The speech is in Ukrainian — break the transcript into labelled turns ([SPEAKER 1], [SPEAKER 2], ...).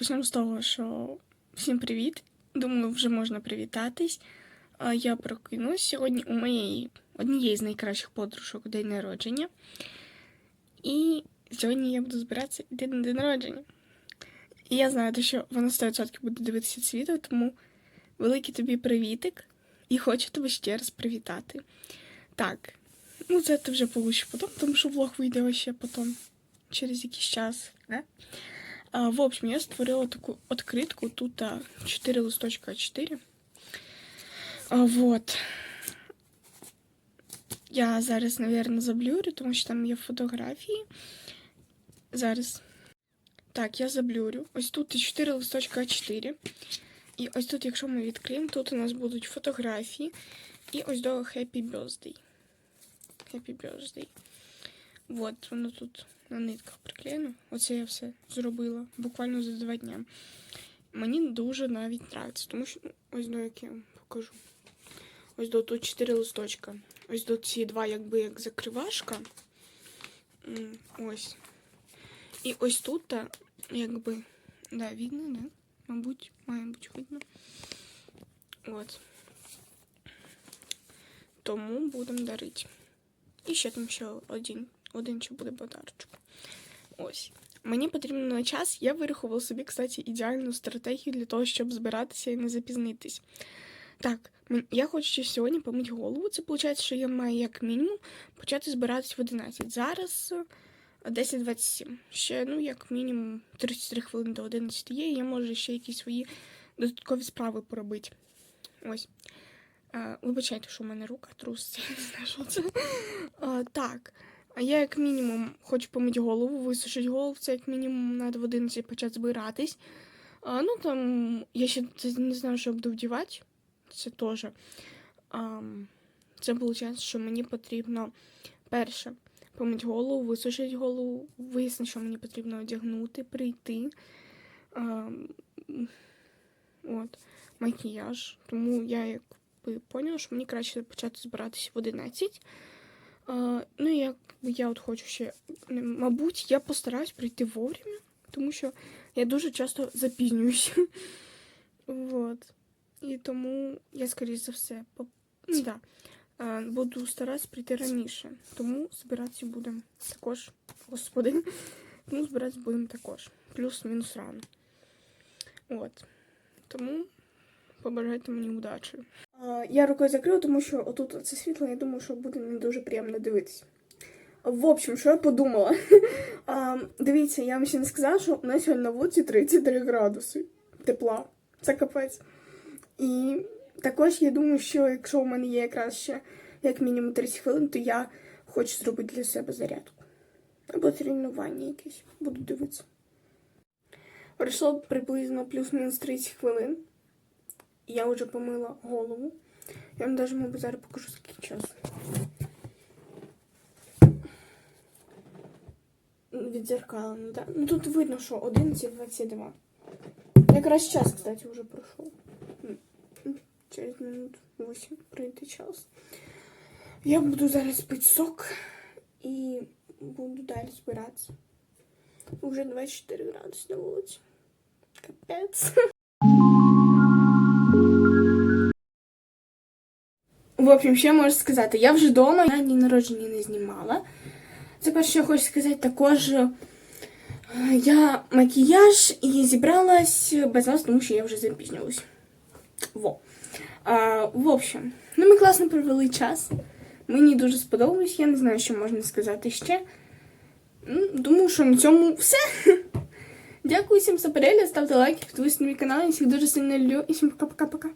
[SPEAKER 1] Почнемо з того, що всім привіт. Думаю, вже можна привітатись. Я прокинусь сьогодні у моєї однієї з найкращих подружок день народження. І сьогодні я буду збиратися йти на день народження. І я знаю, що вона 100% буде дивитися це відео, тому великий тобі привітик. І хочу тебе ще раз привітати. Так, ну це ти вже получиш потім, тому що влог вийде ще потім, через якийсь час. Да? А, в общем, я створила таку откритку. Тут а, 4 листочка А4. А, вот. Я зараз, наверное, заблюрю, тому що там є фотографії. Зараз. Так, я заблюрю. Ось тут 4 листочка А4. І ось тут, якщо ми відкриємо, тут у нас будуть фотографії. І ось до Happy Birthday. Happy Birthday. Вот, воно тут на нитках приклеєно. Оце я все зробила буквально за два дня. Мені дуже навіть нравиться, тому що ну, ось до як я покажу. Ось до тут чотири листочка. Ось до ці два, якби як закривашка. Ось. І ось тут, та, якби, да, видно, да? Мабуть, має бути видно. От. Тому будемо дарити. І ще там ще один, один ще буде подарочок. Ось. Мені потрібно на час. Я вирахувала собі, кстати, ідеальну стратегію для того, щоб збиратися і не запізнитись. Так, я хочу сьогодні помити голову. Це виходить, що я маю як мінімум почати збиратись в 11. Зараз е, 10.27. Ще, ну, як мінімум 33 хвилини до 11 є, і я можу ще якісь свої додаткові справи поробити. Ось. Вибачайте, що в мене рука труситься, я не знаю, що це. А, так. А я як мінімум хочу помити голову, висушити голову, це як мінімум треба в 11 почати збиратись. А, ну там я ще не знаю, що буду вдівати. Це теж. Це виходить, що мені потрібно перше помити голову, висушити голову, вияснити, що мені потрібно одягнути, прийти. А, от, макіяж. Тому я якби поняла, що мені краще почати збиратися в 11. Ну, як я от хочу ще, мабуть, я постараюсь прийти вовремя, тому що я дуже часто запізнююся. Вот. І тому я, скоріш за все, по... ну, да, буду старатися прийти раніше. Тому збиратися будемо також, господи, тому збиратися будемо також. Плюс-мінус рано. От. Тому побажайте мені удачі. Я рукою закрила, тому що отут це світло, я думаю, що буде не дуже приємно дивитися. В общем, що я подумала? А, дивіться, я вам ще не сказала, що у нас сьогодні на вулиці 33 градуси тепла. Це капець. І також я думаю, що якщо у мене є якраз ще як мінімум 30 хвилин, то я хочу зробити для себе зарядку. Або тренування якесь. Буду дивитися. Пройшло приблизно плюс-мінус 30 хвилин. Я вже помила голову. Я вам навіть, мабуть, зараз покажу скільки часу. Відзеркалено, так. Ну тут видно, що 11.22. Якраз час, кстати, вже пройшов. Через минут 8 пройде час. Я буду зараз пити сок і буду далі збиратися. Уже 24 градуси на вулиці. Капець. В общем, ще можу сказати, я вже вдома, я дні народження не знімала. Це перше, що я хочу сказати, також е, я макіяж і зібралась без вас, тому що я вже запізнювалась. Во. А, в общем, ну ми класно провели час. Мені дуже сподобалось, я не знаю, що можна сказати ще. Ну, Думаю, що на цьому все. Дякую всім за перегляд, ставте лайки, підписуйтесь на мій канал, я всіх дуже сильно люблю. І всім пока-пока-пока.